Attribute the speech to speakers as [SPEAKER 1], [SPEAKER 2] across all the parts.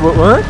[SPEAKER 1] 뭐, 뭐?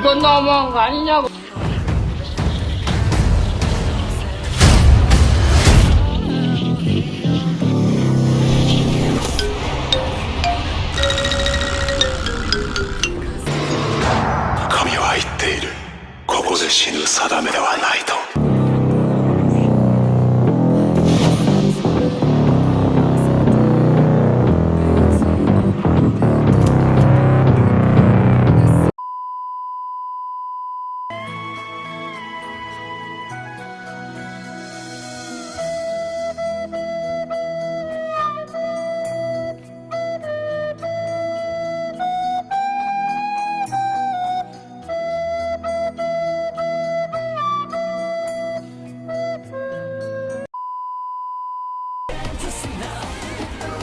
[SPEAKER 2] 이건 너무한 거 아니냐고.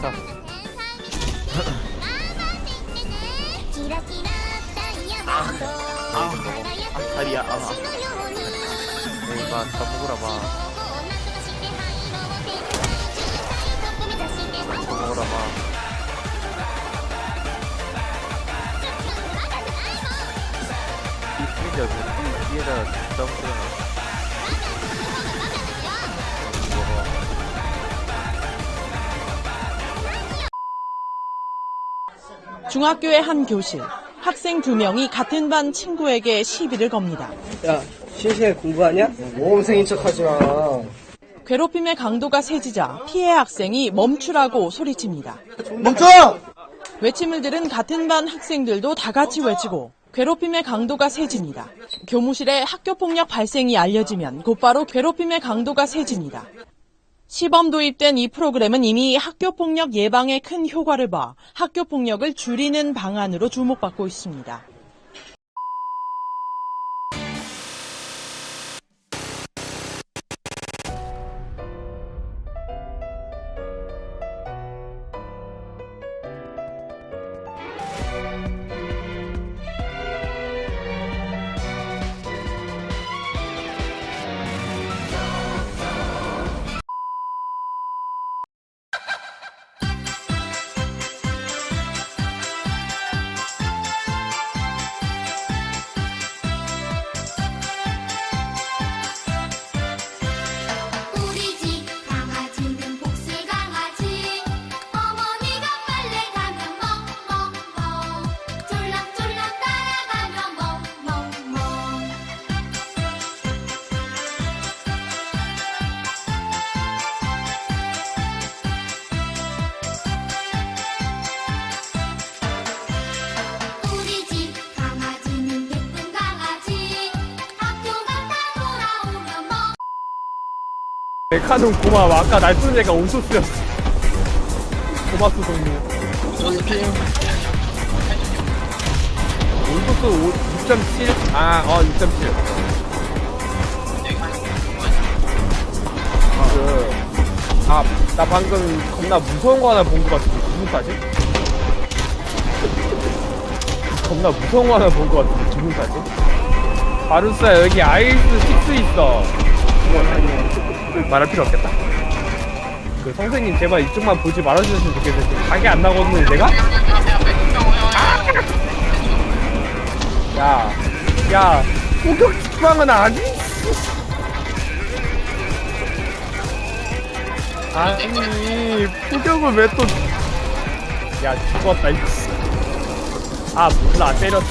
[SPEAKER 3] た。
[SPEAKER 1] あああありゃあまあえー、まあ、たあんまあ
[SPEAKER 4] 중학교의 한 교실. 학생 두 명이 같은 반 친구에게 시비를 겁니다.
[SPEAKER 5] 야, 실시간 공부하냐? 모험생인 척 하지 마.
[SPEAKER 4] 괴롭힘의 강도가 세지자 피해 학생이 멈추라고 소리칩니다.
[SPEAKER 5] 멈춰!
[SPEAKER 4] 외침을 들은 같은 반 학생들도 다 같이 외치고 괴롭힘의 강도가 세집니다. 교무실에 학교폭력 발생이 알려지면 곧바로 괴롭힘의 강도가 세집니다. 시범 도입된 이 프로그램은 이미 학교폭력 예방에 큰 효과를 봐 학교폭력을 줄이는 방안으로 주목받고 있습니다.
[SPEAKER 1] 메카논 고마워. 아까 날 쏘는 애가 온소스였어. 고맙소,
[SPEAKER 5] 핑.
[SPEAKER 1] 온소스 6.7? 아, 어, 6.7. 그, 아, 나 방금 겁나 무서운 거 하나 본 거 같은데, 기분 사진? 겁나 무서운 거 하나 본 거 같은데, 기분 사진? 바루스야, 여기 아이스 6 있어. 말할 필요 없겠다. 그 선생님 제발 이쪽만 보지 말아주셨으면 좋겠어요. 지금 각이 안 나거든요, 내가? 야, 야, 포격 직방은 아니? 아니, 포격을 왜 또. 야, 죽었다, 이 아, 몰라, 때렸어.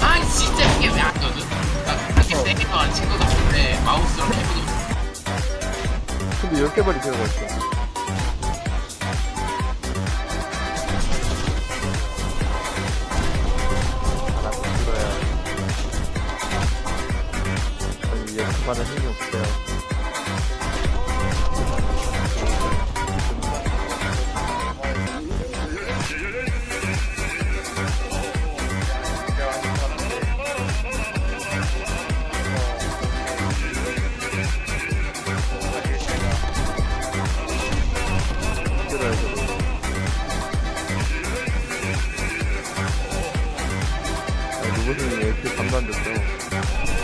[SPEAKER 6] 아 진짜 이게 왜안
[SPEAKER 1] 근데 이렇게 버리 필요가 있어. 알아서 들어야. 저희 연습하는 힘이 없어요. 이렇게 감단됐어?